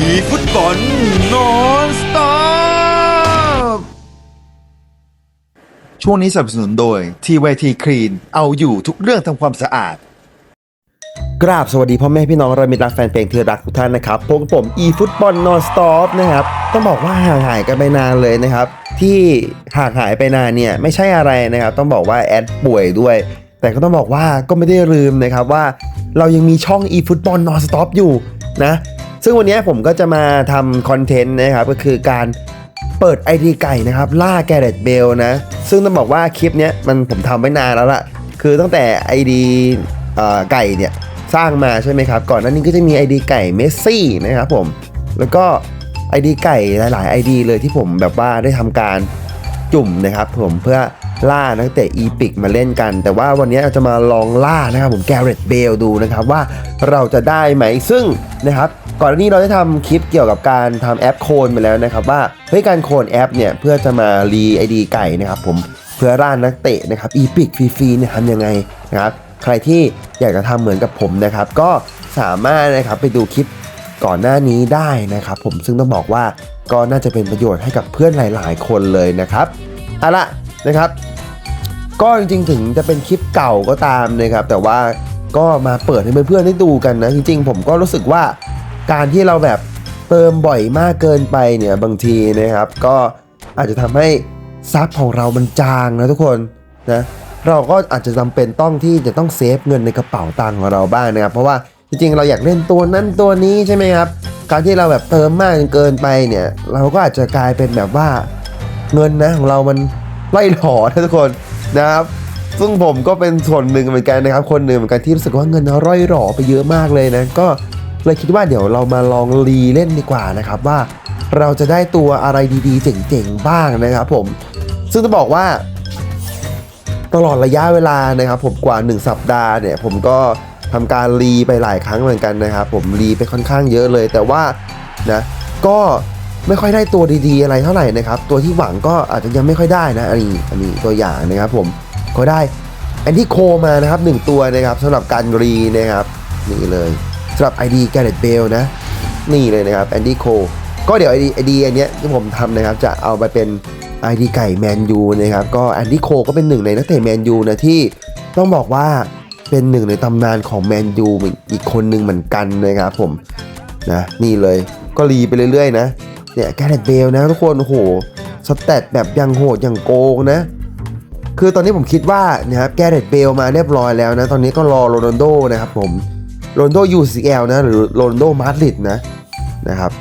อีฟุตบอลนอนสต็อปช่วงนี้สนับสนุนโดย TYT Clean เอาอยู่ทุกเรื่องทำความสะอาด กราบสวัสดีพ่อแม่พี่น้องเรามิตรรักแฟนเพลงที่รักทุกท่านนะครับพบกับผม e ฟุตบอลนอนสต็อปนะครับ ต้องบอกว่าห่างหายกันไปนานเลยนะครับ ที่ห่างหายไปนานเนี่ยไม่ใช่อะไรนะครับ ต้องบอกว่าแอดป่วยด้วย แต่ก็ต้องบอกว่าก็ไม่ได้ลืมนะครับว่าเรายังมีช่อง e ฟุตบอลนอนสต็อปอยู่นะ ซึ่งวันนี้ผมก็จะมาทำคอนเทนต์นะครับก็คือการเปิด ID ไก่นะครับล่าแกเรตเบลนะ ซึ่งต้องบอกว่าคลิปนี้มันผมทำไว้นานแล้วล่ะ คือตั้งแต่ ID เอ่อไก่เนี่ยสร้างมาใช่ไหมครับ ก่อนหน้านี้ก็จะมี ID ไก่เมสซี่นะครับผม แล้วก็ ID ไก่หลาย ๆ ID เลยที่ผมแบบว่าได้ทำการจุ่มนะครับผมเพื่อ ล่านักเตะอีพิกมาเล่นกัน แต่ว่าวันนี้เราจะมาลองล่านะครับผมแกเรตเบลดูนะครับว่าเราจะได้ไหมซึ่งนะครับก่อนหน้านี้เราได้ทำคลิปเกี่ยวกับการทำแอปโคลนไปแล้วนะครับว่าเฮ้ยการโคลนแอปเนี่ยเพื่อจะมารีไอดีไก่นะครับผมเพื่อร่านนักเตะนะครับอีพิกฟรีๆเนี่ยทำยังไงนะครับใครที่อยากจะทำเหมือนกับผมนะครับ ก็สามารถนะครับไปดูคลิปก่อนหน้านี้ได้นะครับ ผมซึ่งต้องบอกว่าก็น่าจะเป็นประโยชน์ให้กับเพื่อนหลาย ๆ คนเลยนะครับเอาละ นะครับ ก็จริงๆถึงจะเป็นคลิปเก่าก็ตามนะครับ แต่ว่าก็มาเปิดให้เพื่อนๆได้ดูกันนะ จริงๆ ผมก็รู้สึกว่าการที่เราแบบเติมบ่อยมากเกินไปเนี่ยบางทีนะครับ ก็อาจจะทำให้ซับของเรามันจางนะทุกคนนะเราก็อาจจะจำเป็นต้องที่จะต้องเซฟเงินในกระเป๋าตังค์ของเราบ้างนะครับ เพราะว่าจริงๆ เราอยากเล่นตัวนั้นตัวนี้ใช่ไหมครับ การที่เราแบบเติมมากจนเกินไปเนี่ย เราก็อาจจะกลายเป็นแบบว่าเงินนะของเรามัน ไล่หลอนะทุกคนนะครับซึ่งผมก็เป็นส่วนหนึ่งเหมือนกันนะครับ คนหนึ่งเหมือนกันที่รู้สึกว่าเงินเราร่อยหลอไปเยอะมากเลยนะ ก็เลยคิดว่าเดี๋ยวเรามาลองรีเล่นดีกว่านะครับว่าเราจะได้ตัวอะไรดีๆ เจ๋งๆ บ้างนะครับผม ซึ่งจะบอกว่า ตลอดระยะเวลานะครับ ผมกว่า 1 สัปดาห์เนี่ย ผมก็ทำการรีไปหลายครั้งเหมือนกันนะครับ ผมรีไปค่อนข้างเยอะเลย แต่ว่านะก็ ไม่ค่อยได้ตัวดีๆอะไรเท่าไหร่นะครับ ตัวที่หวังก็อาจจะยังไม่ค่อยได้นะอันนี้อันนี้ตัวอย่างนะครับผมก็ได้แอนที่โคมานะครับหนึ่งตัวนะครับสำหรับการรีนะครับนี่เลยสำหรับ ID g a r r e t t Bale นะนี่เลยนะครับแอนดี้โคก็เดี๋ยว ID ID อันเนี้ยที่ผมทำนะครับจะเอาไปเป็น ID ไก่แมนยูนะครับก็แอนดี้โคก็เป็นหนึ่งในนักเตะแมนยูนะที่ต้องบอกว่าเป็นหนึ่งในตำนานของแมนยูอีกคนหนึ่งเหมือนกันนะครับผมนะนี่เลยก็รีไปเรื่อยๆนะ เนี่ยแกเรตเบลนะทุกคนโอ้โหสเตตแบบยังโหดยังโกงนะ คือตอนนี้ผมคิดว่านะครับแกเรตเบลมาเรียบร้อยแล้วนะ ตอนนี้ก็รอโรนัลโดนะครับผมโรนัลโด UCL นะ หรือโรนัลโดมาดริดนะนะครับ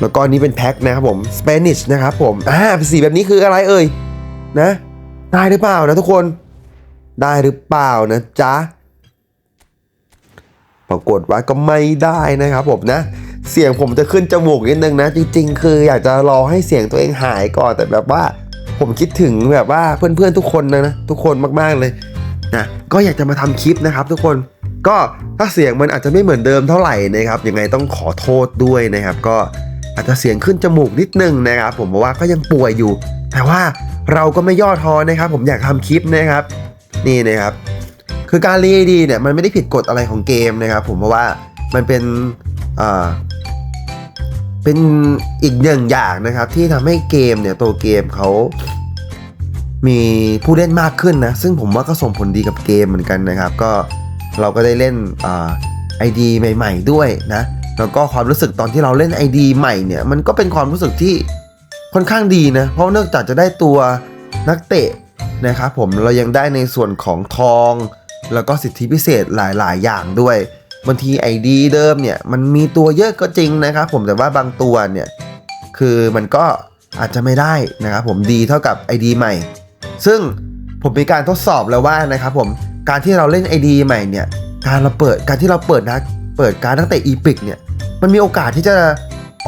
แล้วก็อันนี้เป็นแพ็คนะครับผมสเปนิชนะครับผมอ่าสีแบบนี้คืออะไรเอ่ยนะได้หรือเปล่านะทุกคนได้หรือเปล่านะจ๊ะปรากฏว่าก็ไม่ได้นะครับผมนะ เสียงผมจะขึ้นจมูกนิดนึงนะ จริง ๆ คืออยากจะรอให้เสียงตัวเองหายก่อนแต่แบบว่า ผมคิดถึงแบบว่าเพื่อนๆทุกคนนะนะทุกคนมากๆเลยนะก็อยากจะมาทำคลิปนะครับ ทุกคนก็ถ้าเสียงมันอาจจะไม่เหมือนเดิมเท่าไหร่นะครับยังไงต้องขอโทษด้วยนะครับ ก็อาจจะเสียงขึ้นจมูกนิดนึงนะครับ ผมบอกว่าก็ยังป่วยอยู่ แต่ว่าเราก็ไม่ย่อท้อนะครับ ผมอยากทำคลิปนะครับ นี่นะครับ คือการรีดีเนี่ยมันไม่ได้ผิดกฎอะไรของเกมนะครับ ผมเพราะว่ามันเป็น เป็นอีกหนึ่งอย่างนะครับที่ทำให้เกมเนี่ยตัวเกมเขามีผู้เล่นมากขึ้นนะ ซึ่งผมว่าก็ส่งผลดีกับเกมเหมือนกันนะครับ ก็เราก็ได้เล่นไอดีใหม่ ๆ ด้วยนะ แล้วก็ความรู้สึกตอนที่เราเล่น ID ใหม่เนี่ย มันก็เป็นความรู้สึกที่ค่อนข้างดีนะ เพราะเนื่องจากจะได้ตัวนักเตะนะครับผมเรายังได้ในส่วนของทอง แล้วก็สิทธิพิเศษหลาย ๆ อย่างด้วย บางที ID เดิมเนี่ยมันมีตัวเยอะก็จริงนะครับผมแต่ว่าบางตัวเนี่ยคือมันก็อาจจะไม่ได้นะครับผมดีเท่ากับ ID ใหม่ ซึ่งผมมีการทดสอบแล้วว่านะครับผมการที่เราเล่น ID ใหม่เนี่ยการเราเปิดการที่เราเปิดนะเปิดการตั้งแต่ Epic เนี่ยมันมีโอกาสที่จะ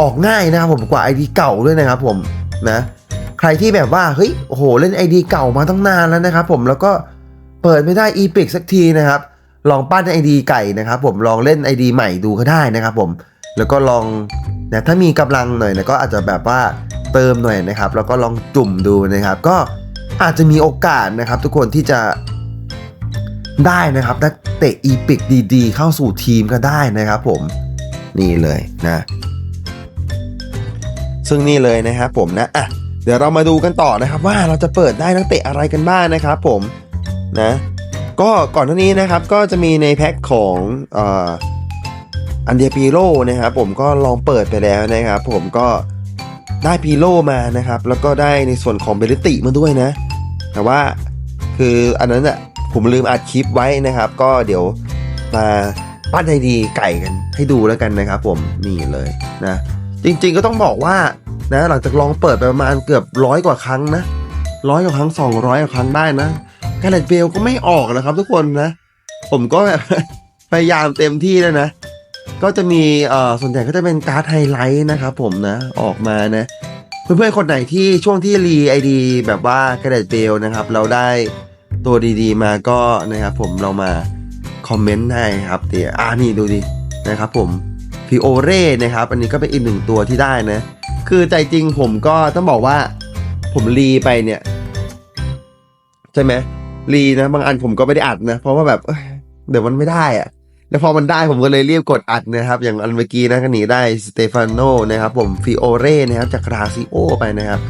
ออกง่ายนะครับผมกว่า ID เก่าด้วยนะครับผมนะใครที่แบบว่าเฮ้ยโอ้โหเล่น ID เก่ามาตั้งนานแล้วนะครับผมแล้วก็เปิดไม่ได้ Epic สักทีนะครับ ลองปั้น ID ไก่นะครับผมลองเล่น ID ใหม่ดูก็ได้นะครับผมแล้วก็ลองนะถ้ามีกำลังหน่อยนะก็อาจจะแบบว่าเติมหน่อยนะครับ แล้วก็ลองจุ่มดูนะครับ ก็อาจจะมีโอกาสนะครับ ทุกคนที่จะได้นะครับนักเตะอีพิกดีๆ เข้าสู่ทีมก็ได้นะครับผมนี่เลยนะ ซึ่งนี่เลยนะครับผมนะอะเดี๋ยวเรามาดูกันต่อนะครับว่าเราจะเปิดได้นักเตะอะไรกันบ้างนะครับผมนะ ก็ก่อนหน้านี้นะครับก็จะมีในแพ็คของอันเดียปีโลนะครับผมก็ลองเปิดไปแล้วนะครับผมก็ได้ปีโลมานะครับแล้วก็ได้ในส่วนของเบลิติมาด้วยนะ แต่ว่าคืออันนั้นอะผมลืมอัดคลิปไว้นะครับ ก็เดี๋ยวมาปั้นไอดีไก่กันให้ดูแล้วกันนะครับ ผมนี่เลยนะจริงๆก็ต้องบอกว่านะหลังจากลองเปิดไปประมาณเกือบร้อยกว่าครั้งนะร้อยกว่าครั้งสองร้อยกว่าครั้งได้นะ กาเลตเบลก็ไม่ออกนะครับทุกคนนะ ผมก็แบบ พยายามเต็มที่แล้วนะ ก็จะมีเอ่อส่วนใหญ่ก็จะเป็นการ์ดไฮไลท์นะครับผมนะออกมานะ เพื่อนๆคนไหนที่ช่วงที่รีไอดีแบบว่ากระเด็ดเบลนะครับ เราได้ตัวดีๆมาก็นะครับผมเรามาคอมเมนต์ให้ครับเดี๋ยวอ่านี่ดูดินะครับผมฟิโอเร่นะครับ อันนี้ก็เป็นอีกหนึ่งตัวที่ได้นะ คือใจจริงผมก็ต้องบอกว่าผมรีไปเนี่ย ใช่ไหม รีนะ บางอันผมก็ไม่ได้อัดนะ เพราะว่าแบบเดี๋ยวมันไม่ได้อะแล้วพอมันได้ผมก็เลยเรียบกดอัดนะครับ อย่างอันเมื่อกี้นะก็หนีได้สเตฟานโนนะครับ ผมฟิโอเร่นะครับจากราซิโอไปนะครับ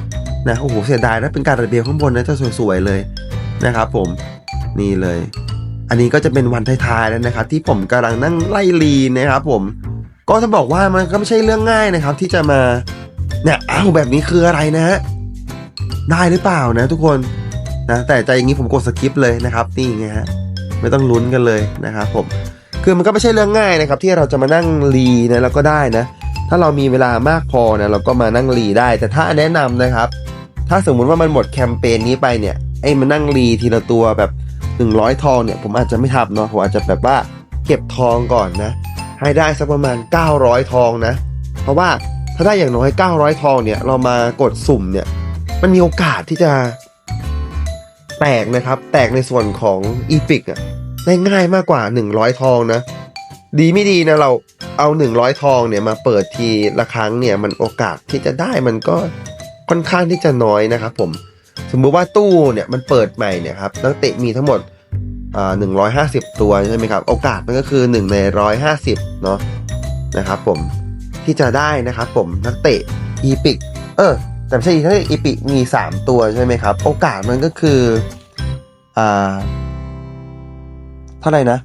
นะโอ้โหเสียดายนะเป็นการระเบียบข้างบนนะจะสวยๆเลยนะครับ ผมนี่เลย อันนี้ก็จะเป็นวันท้ายๆแล้วนะครับ ที่ผมกำลังนั่งไล่รีนะครับ ผมก็จะบอกว่ามันก็ไม่ใช่เรื่องง่ายนะครับ ที่จะมาเนี่ยอ้าวแบบนี้คืออะไรนะฮะได้หรือเปล่านะ ทุกคน นะแต่ใจอย่างนี้ผมกดสคิปเลยนะครับนี่ไงฮะไม่ต้องลุ้นกันเลยนะครับผมคือมันก็ไม่ใช่เรื่องง่ายนะครับที่เราจะมานั่งรีนะแล้วก็ได้นะ ถ้าเรามีเวลามากพอนะเราก็มานั่งรีได้ แต่ถ้าแนะนำนะครับ ถ้าสมมุติว่ามันหมดแคมเปญนี้ไปเนี่ยไอ้มานั่งรีทีละตัวแบบ 100 ทองเนี่ยผมอาจจะไม่ทำเนาะผมอาจจะแบบว่าเก็บทองก่อนนะ ให้ได้สักประมาณ 900 ทองนะ เพราะว่าถ้าได้อย่างน้อย 900 ทองเนี่ยเรามากดสุ่มเนี่ยมันมีโอกาสที่จะ แตกนะครับ แตกในส่วนของอีพิกอะได้ง่ายมากกว่า 100 ทองนะ ดีไม่ดีนะเราเอา 100 ทองเนี่ยมาเปิดทีละครั้งเนี่ยมันโอกาสที่จะได้มันก็ค่อนข้างที่จะน้อยนะครับผมสมมุติว่าตู้เนี่ยมันเปิดใหม่เนี่ยครับนักเตะมีทั้งหมดอ่าหนึ่งร้อยห้าสิบตัวใช่ไหมครับ โอกาสมันก็คือหนึ่งในร้อยห้าสิบเนาะนะครับผมที่จะได้นะครับผมนักเตะอีพิกเออ แต่ไม่ใช่นักเตะอีพิมีสามตัวใช่ไหมครับ โอกาสมันก็คืออ่าเท่าไหร่นะ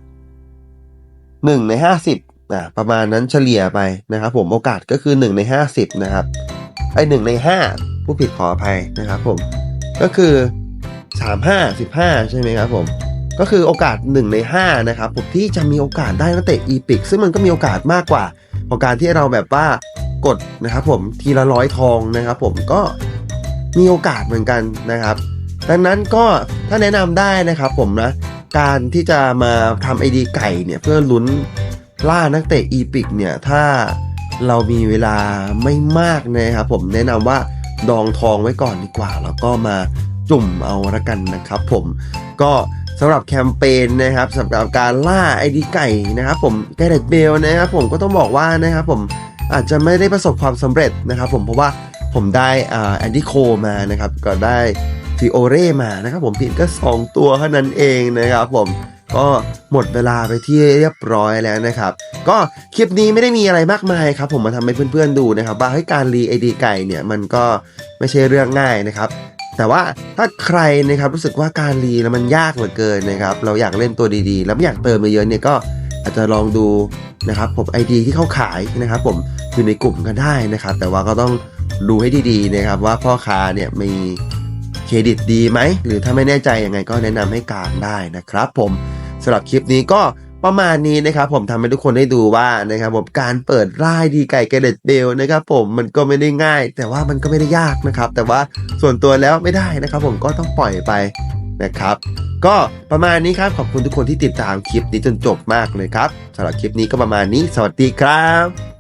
หนึ่งในห้าสิบอ่าประมาณนั้นเฉลี่ยไปนะครับ ผมโอกาสก็คือหนึ่งในห้าสิบนะครับไอหนึ่งในห้าผู้ผิดขออภัยนะครับ ผมก็คือ35 15ใช่ไหมครับผมก็คือโอกาส 1 ใน 5 นะครับผมที่จะมีโอกาสได้นักเตะอีพิกซึ่งมันก็มีโอกาสมากกว่าของการที่เราแบบว่า กดนะครับผมทีละร้อยทองนะครับ ผมก็มีโอกาสเหมือนกันนะครับ ดังนั้นก็ถ้าแนะนำได้นะครับผมนะการที่จะมาทำไอดีไก่เนี่ยเพื่อลุ้นล่านักเตะอีพิกเนี่ยถ้าเรามีเวลาไม่มากนะครับผมแนะนำว่าดองทองไว้ก่อนดีกว่า แล้วก็มาจุ่มเอาละกันนะครับผมก็สำหรับแคมเปญนะครับสำหรับการล่าไอดีไก่นะครับผมแกเดตเบลนะครับผมก็ต้องบอกว่านะครับผม อาจจะไม่ได้ประสบความสำเร็จนะครับผมเพราะว่าผมได้อ่าแอนดี้โคมานะครับก็ได้ฟิโอเร่มานะครับผมผิดก็2ตัวเท่านั้นเองนะครับผมก็หมดเวลาไปที่เรียบร้อยแล้วนะครับ ก็คลิปนี้ไม่ได้มีอะไรมากมายครับ ผมมาทำให้เพื่อนๆดูนะครับว่าให้การรีไอดีไก่เนี่ยมันก็ไม่ใช่เรื่องง่ายนะครับ แต่ว่าถ้าใครนะครับรู้สึกว่าการรีแล้วมันยากเหลือเกินนะครับ เราอยากเล่นตัวดีๆ แล้วไม่อยากเติมเยอะๆเนี่ยก็ อาจจะลองดูนะครับผมไอดีที่เขาขายนะครับ ผมอยู่ในกลุ่มกันได้นะครับ แต่ว่าก็ต้องดูให้ดีๆนะครับ ว่าพ่อค้าเนี่ยมีเครดิตดีไหมหรือถ้าไม่แน่ใจยังไงก็แนะนำให้การได้นะครับ ผมสำหรับคลิปนี้ก็ประมาณนี้นะครับ ผมทำให้ทุกคนได้ดูว่านะครับผมการเปิดร่ายดีไก่เกเรตเบลนะครับ ผมมันก็ไม่ได้ง่าย แต่ว่ามันก็ไม่ได้ยากนะครับ แต่ว่าส่วนตัวแล้วไม่ได้นะครับ ผมก็ต้องปล่อยไป นะครับ ก็ประมาณนี้ครับขอบคุณทุกคนที่ติดตามคลิปนี้จนจบมากเลยครับสำหรับคลิปนี้ก็ประมาณนี้ สวัสดีครับ